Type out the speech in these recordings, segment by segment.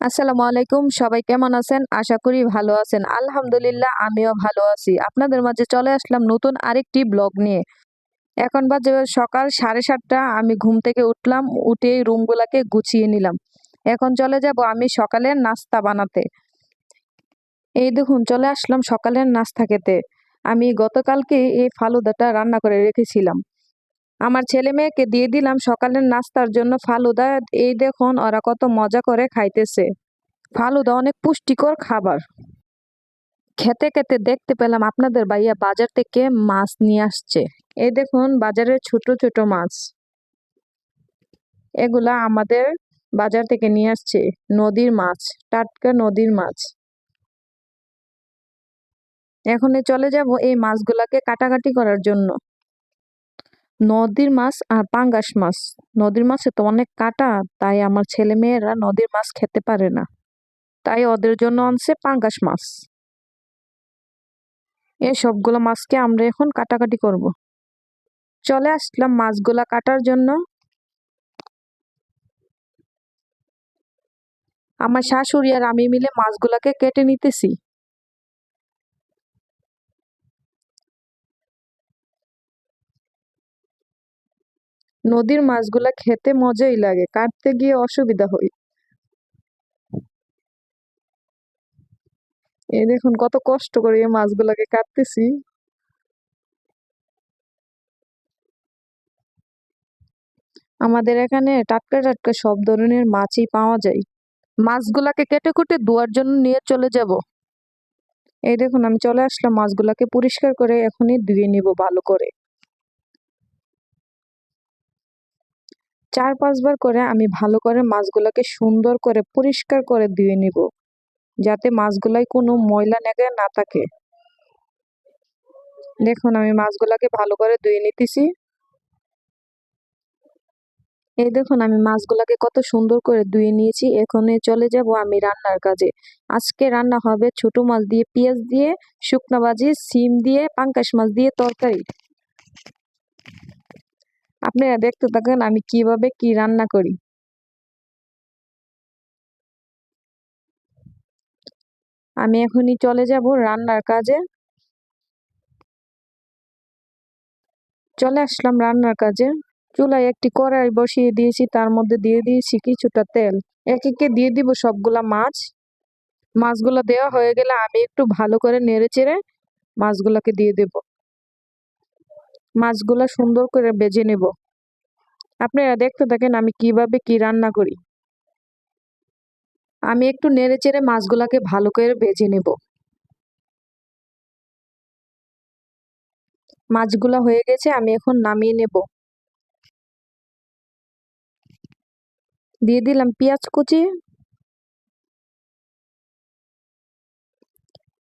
আসসালামু আলাইকুম, সবাই কেমন আছেন? আশা করি ভালো আছেন। আলহামদুলিল্লাহ, আমিও ভালো আছি। আপনাদের মাঝে চলে আসলাম নতুন আরেকটি ব্লগ নিয়ে। এখন বাজে সকাল সাড়ে সাতটা, আমি ঘুম থেকে উঠলাম, উঠে রুমগুলাকে গুছিয়ে নিলাম। এখন চলে যাব আমি সকালের নাস্তা বানাতে। এই দেখুন, চলে আসলাম সকালের নাস্তা খেতে। আমি গতকালকে এই ফালুদাটা রান্না করে রেখেছিলাম। আমার ছেলে মেয়েকে দিয়ে দিলাম সকালের নাস্তার জন্য। ফালুদা, এই দেখুন, ওরা কত মজা করে খাইতেছে। ফালুদা, অনেক পুষ্টিকর খাবার। খেতে খেতে দেখতে পেলাম আপনাদের ভাইয়া বাজার থেকে মাছ নিয়ে আসছে। এই দেখুন বাজারে ছোট ছোট মাছ। এগুলা আমাদের বাজার থেকে নিয়ে আসছে, নদীর মাছ, টাটকা নদীর মাছ। এখন চলে যাব এই মাছগুলাকে কাটাকাটি করার জন্য। নদীর মাছ আর পাঙ্গাস মাছ। নদীর মাছে তো অনেক কাটা, তাই আমার ছেলে মেয়েরা নদীর মাছ খেতে পারে না। তাই ওদের জন্য আনছে পাঙ্গাস মাছ। এই সবগুলো মাছকে আমরা এখন কাটাকাটি করব। চলে আসলাম মাছগুলা কাটার জন্য। আমার শাশুড়ি আর আমি মিলে মাছগুলাকে কেটে নিতেছি। নদীর মাছগুলা খেতে মজাই লাগে, কাটতে গিয়ে অসুবিধা হয়। এই দেখুন কত কষ্ট করে এই মাছগুলাকে কাটতেছি। আমাদের এখানে টাটকা টাটকা সব ধরনের মাছই পাওয়া যায়। মাছগুলাকে কেটে কুটে ধোয়ার জন্য নিয়ে চলে যাব। এই দেখুন আমি চলে আসলাম, মাছগুলাকে পরিষ্কার করে এখনই ধুয়ে নিব ভালো করে। চার পাঁচবার করে আমি ভালো করে মাছগুলোকে সুন্দর করে পরিষ্কার করে ধুয়ে নিব, যাতে মাছগুলাই কোনো ময়লা নেগে না থাকে। দেখুন, আমি মাছগুলাকে ভালো করে ধুয়ে নিতেছি। এই দেখুন, আমি মাছগুলাকে কত সুন্দর করে ধুয়ে নিয়েছি। এখন চলে যাব আমি রান্নার কাজে। আজকে রান্না হবে ছোট মাছ দিয়ে পেঁয়াজ দিয়ে, শুকনো ভাজি সিম দিয়ে, পাঙ্কাশ মাছ দিয়ে তরকারি। আপনারা দেখতে থাকেন আমি কীভাবে কি রান্না করি। আমি এখনই চলে যাব রান্নার কাজে। চলে আসলাম রান্নার কাজে। চুলায় একটি কড়াই বসিয়ে দিয়েছি, তার মধ্যে দিয়ে দিয়েছি কিছুটা তেল। এক একে দিয়ে দিব সবগুলা মাছ। মাছগুলো দেওয়া হয়ে গেলে আমি একটু ভালো করে নেড়ে চেড়ে মাছগুলোকে দিয়ে দেব। মাছগুলা সুন্দর করে বেজে নেব। আপনারা দেখতে থাকেন আমি কীভাবে কি রান্না করি। আমি একটু নেড়ে চেড়ে মাছগুলাকে ভালো করে ভেজে নেব। মাছগুলা হয়ে গেছে, আমি এখন নামিয়ে নেব। দিয়ে দিলাম পেঁয়াজ কুচি।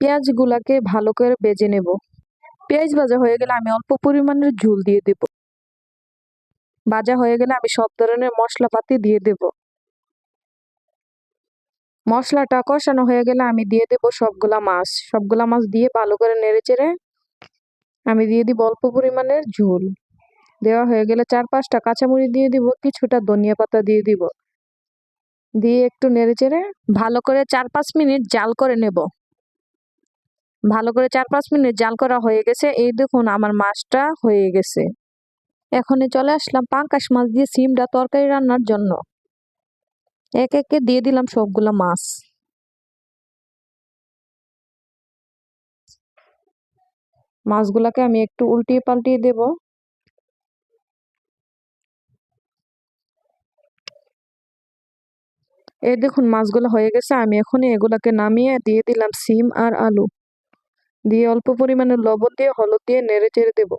পেঁয়াজ গুলাকে ভালো করে বেজে নেব। পেঁয়াজ ভাজা হয়ে গেলে আমি অল্প পরিমাণের ঝুল দিয়ে দেব। ভাজা হয়ে গেলে আমি সব ধরনের মশলাপাতি দিয়ে দেব। মশলাটা কষানো হয়ে গেলে আমি দিয়ে দেব সবগুলা মাছ। সবগুলা মাছ দিয়ে ভালো করে নেড়ে চেড়ে আমি দিয়ে দিব অল্প পরিমাণের ঝোল। দেওয়া হয়ে গেলে চার পাঁচটা কাঁচামরিচ দিয়ে দিব, কিছুটা ধনিয়া পাতা দিয়ে দিব। দিয়ে একটু নেড়ে চেড়ে ভালো করে চার পাঁচ মিনিট জাল করে নেব। ভালো করে চার পাঁচ মিনিট জাল করা হয়ে গেছে। এই দেখুন আমার মাছটা হয়ে গেছে। এখন চলে আসলাম পাঙ্কাশ মাছ দিয়ে সিমটা তরকারি রান্নার জন্য। এক একে দিয়ে দিলাম সবগুলো মাছ। মাছগুলাকে আমি একটু উল্টিয়ে পাল্টিয়ে দেব। এই দেখুন মাছগুলো হয়ে গেছে। আমি এখন এগুলাকে নামিয়ে দিয়ে দিলাম সিম আর আলু। দিয়ে অল্প পরিমাণে লবণ দিয়ে হলুদ দিয়ে নেড়ে চেড়ে দেব।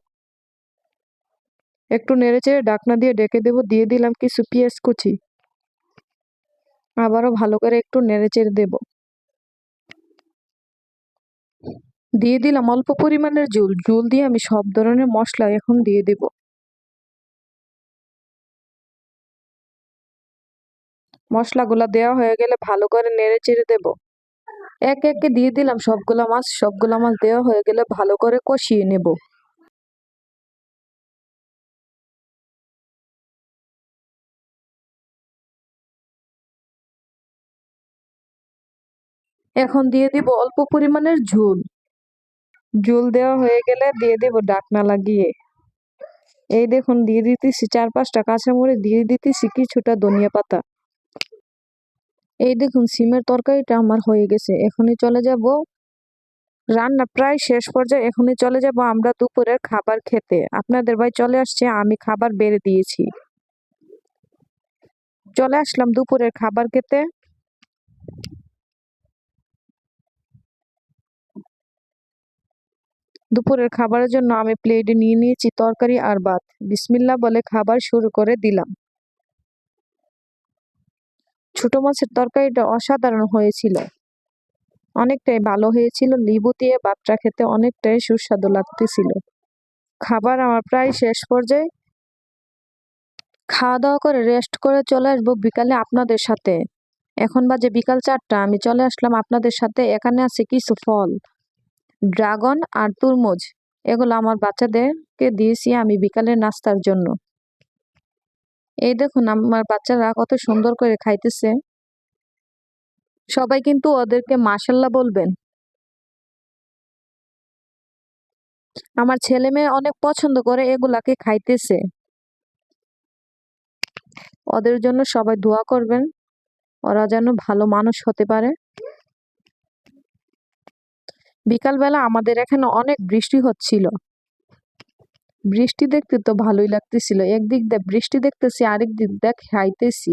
একটু নেড়ে চেড়ে ডাকনা দিয়ে ডেকে দেব, দিয়ে দিলাম কিছু পেঁয়াজ কুচি। আবারও ভালো করে একটু নেড়ে চেড়ে দেব। দিয়ে দিলাম অল্প পরিমাণের জুল। জুল দিয়ে আমি সব ধরনের মশলা এখন দিয়ে দেব। মশলাগুলো দেওয়া হয়ে গেলে ভালো করে নেড়ে চেড়ে দেব। এক একে দিয়ে দিলাম সবগুলা মাছ সবগুলা মাছ দেওয়া হয়ে গেলে ভালো করে কষিয়ে নেব। এখন দিয়ে দিব অল্প পরিমাণের ঝোল। ঝোল দেওয়া হয়ে গেলে দিয়ে দেব ডাকনা লাগিয়ে। এই দেখুন, দিয়ে দিতেছি চার পাঁচটা কাঁচামরিচ, দিয়ে দিতেছি কিছুটা ধনিয়া পাতা। এই দেখুন, সিমের তরকারিটা আমার হয়ে গেছে। এখনই চলে যাব। রান্না প্রায় শেষ পর্যায়ে এখনই চলে যাব আমরা দুপুরের খাবার খেতে। আপনাদের ভাই চলে আসছে, আমি খাবার বেড়ে দিয়েছি। চলে আসলাম দুপুরের খাবার খেতে। দুপুরের খাবারের জন্য আমি প্লেটে নিয়ে নিয়েছি, তরকারি আর ভাত। বিসমিল্লা বলে খাবার শুরু করে দিলাম। ছোট মাছের তরকারিটা অসাধারণ হয়েছিল। অনেকটাই ভালো হয়েছিল, লেবু দিয়ে ভাতটা খেতে অনেকটাই সুস্বাদু লাগতেছিল। খাবার আমার প্রায় শেষ পর্যায়ে খাওয়া দাওয়া করে রেস্ট করে চলে আসব বিকালে আপনাদের সাথে। এখন বাজে বিকাল চারটা, আমি চলে আসলাম আপনাদের সাথে, এখানে আছে কিছু ফল, ড্রাগন আর তরমুজ। এগুলো আমার বাচ্চাদেরকে দিয়েছি আমি বিকালের নাস্তার জন্য। এই দেখুন, আমার বাচ্চারা কত সুন্দর করে খাইতেছে। সবাই কিন্তু ওদেরকে মাসাল্লাহ বলবেন। আমার ছেলে মেয়ে অনেক পছন্দ করে এগুলাকে খাইতেছে। ওদের জন্য সবাই দোয়া করবেন, ওরা যেন ভালো মানুষ হতে পারে। বিকালবেলা আমাদের এখানে অনেক বৃষ্টি হচ্ছিল। বৃষ্টি দেখতে তো ভালোই লাগতেছিল। একদিক দিয়ে বৃষ্টি দেখতেছি, আরেক দিক দিয়ে খাইতেছি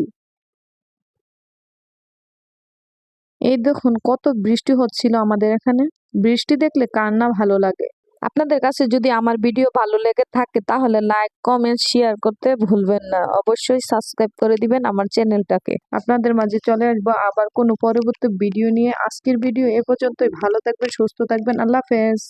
এই দেখুন, কত বৃষ্টি হচ্ছিল আমাদের এখানে। বৃষ্টি দেখলে কার না ভালো লাগে। আপনাদের কাছে যদি আমার ভিডিও ভালো লেগে থাকে, তাহলে লাইক, কমেন্ট, শেয়ার করতে ভুলবেন না। অবশ্যই সাবস্ক্রাইব করে দিবেন আমার চ্যানেলটাকে। আপনাদের মাঝে চলে আসব আবার কোনো পরবর্তী ভিডিও নিয়ে। আজকের ভিডিও এ পর্যন্তই। ভালো থাকবেন, সুস্থ থাকবেন। আল্লাহ হাফেজ।